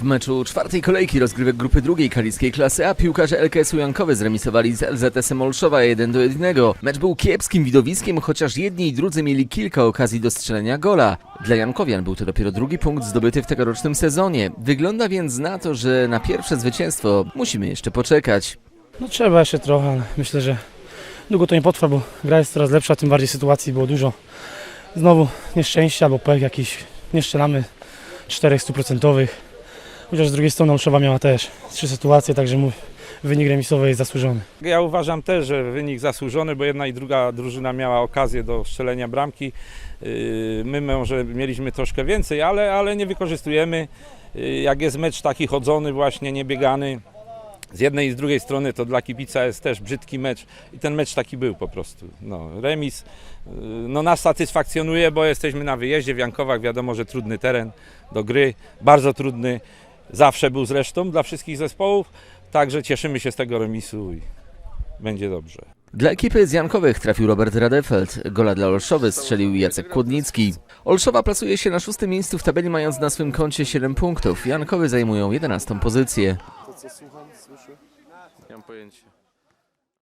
W meczu czwartej kolejki rozgrywek grupy drugiej kaliskiej klasy A piłkarze LKS-u Jankowy zremisowali z LZS-em Olszowa 1 do 1. Mecz był kiepskim widowiskiem, chociaż jedni i drudzy mieli kilka okazji do strzelenia gola. Dla Jankowian był to dopiero drugi punkt zdobyty w tegorocznym sezonie. Wygląda więc na to, że na pierwsze zwycięstwo musimy jeszcze poczekać. No trzeba jeszcze trochę, ale myślę, że długo to nie potrwa, bo gra jest coraz lepsza, tym bardziej sytuacji było dużo. Znowu nieszczęścia, bo pech jakiś, nie strzelamy czterech stuprocentowych. Chociaż z drugiej strony Olszowa miała też trzy sytuacje, także mój wynik remisowy jest zasłużony. Ja uważam też, że wynik zasłużony, bo jedna i druga drużyna miała okazję do strzelenia bramki. Yy, My może mieliśmy troszkę więcej, ale, ale nie wykorzystujemy. Yy, Jak jest mecz taki chodzony, właśnie niebiegany, z jednej i z drugiej strony to dla kibica jest też brzydki mecz i ten mecz taki był po prostu. No, remis yy, no, nas satysfakcjonuje, bo jesteśmy na wyjeździe w Jankowach, wiadomo, że trudny teren do gry, bardzo trudny, zawsze był zresztą dla wszystkich zespołów, także cieszymy się z tego remisu i będzie dobrze. Dla ekipy z Jankowych trafił Robert Radefeld. Gola dla Olszowy strzelił Jacek Kłodnicki. Olszowa plasuje się na szóstym miejscu w tabeli, mając na swym koncie 7 punktów. Jankowy zajmują 11 pozycję. Nie mam pojęcia.